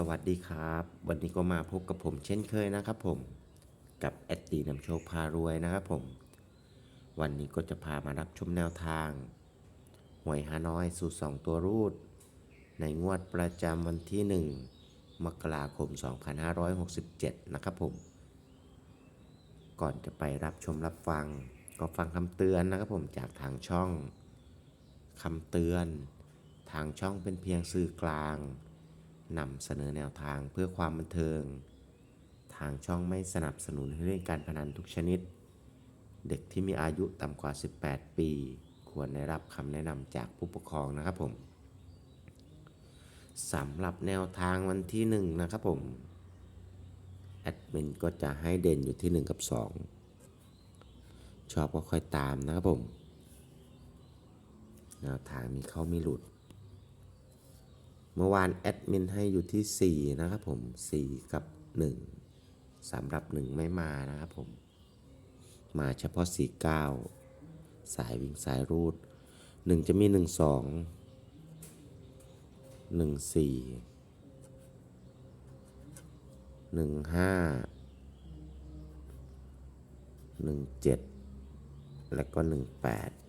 สวัสดีครับ วันนี้ก็มาพบกับผมเช่นเคยนะครับผมกับแอดตีนำโชคพารวยนะครับผม วันนี้ก็จะพามารับชมแนวทางหวยฮานอยสูตร 2 ตัวรูด ในงวดประจำวันที่ 1 มกราคม 2567 นะครับผม ก่อนจะไปรับชมรับฟัง ก็ฟังคำเตือนนะครับผมจากทางช่องคำเตือน ทางช่องเป็นเพียงสื่อกลาง นำเสนอแนวทางเพื่อความบันเทิง ทางช่องไม่สนับสนุนให้เล่นการพนันทุกชนิด เด็กที่มีอายุต่ำกว่า 18 ปี ควรได้รับคำแนะนำจากผู้ปกครองนะครับผมสำหรับแนวทางวันที่ 1 นะครับผม แอดมินก็จะให้เด่นอยู่ที่ 1 กับ 2 ชอบก็ค่อยตามนะครับผม แนวทางมีเข้ามีหลุด เมื่อวานแอดมินให้อยู่ที่ 4 นะครับผม 4 กับ 1สำหรับ 1 ไม่มานะครับผม มาเฉพาะ 49 สายวิ่งสายรูด 1 จะมี 1 2 1 4 1 5 1 7 และก็ 1 8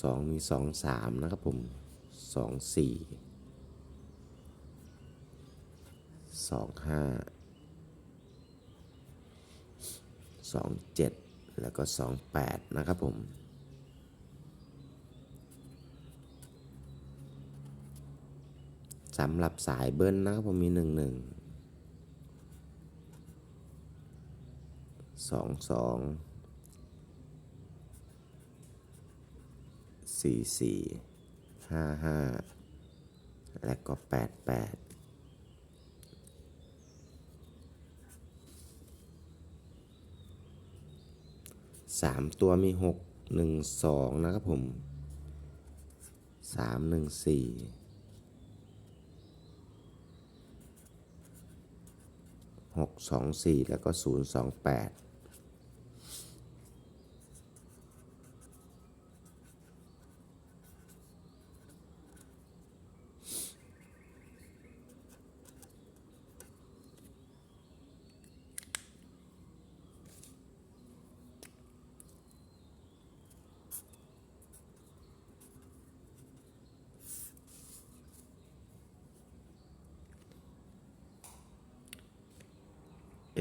สองมีสองสามนะครับผมสองสี่สองห้าสองเจ็ดแล้วก็สองแปดนะครับผมสำหรับสายเบิ้ลนะครับผมมีหนึ่งหนึ่งสองสอง สี่สี่ห้าห้าและก็แปดแปดสามตัวมีหกหนึ่งสองนะครับผมสามหนึ่งสี่หกสองสี่แล้วก็ศูนย์สองแปด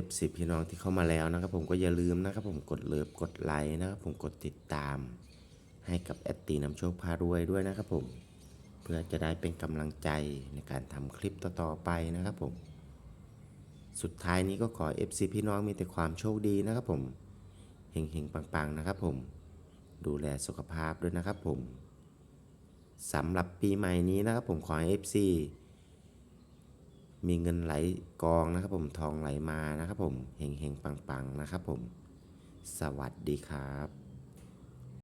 FC พี่น้องที่เข้ามาแล้วนะครับผมก็อย่าลืมนะครับผมกดเลิฟกดไลค์นะครับผมกดติดตาม ให้กับแอดตีนำโชคพารวยด้วยนะครับผมเพื่อจะได้เป็นกำลังใจในการทำคลิปต่อๆไปนะครับผม สุดท้ายนี้ก็ขอ FC พี่น้องมีแต่ความโชคดีนะครับผมเฮงๆปังๆนะครับผม ดูแลสุขภาพด้วยนะครับผมสำหรับปีใหม่นี้นะครับผมขอให้ FC มีเงินไหลกองนะครับผมทองไหลมานะครับผมเฮงเฮงปังๆนะครับผม สวัสดีครับ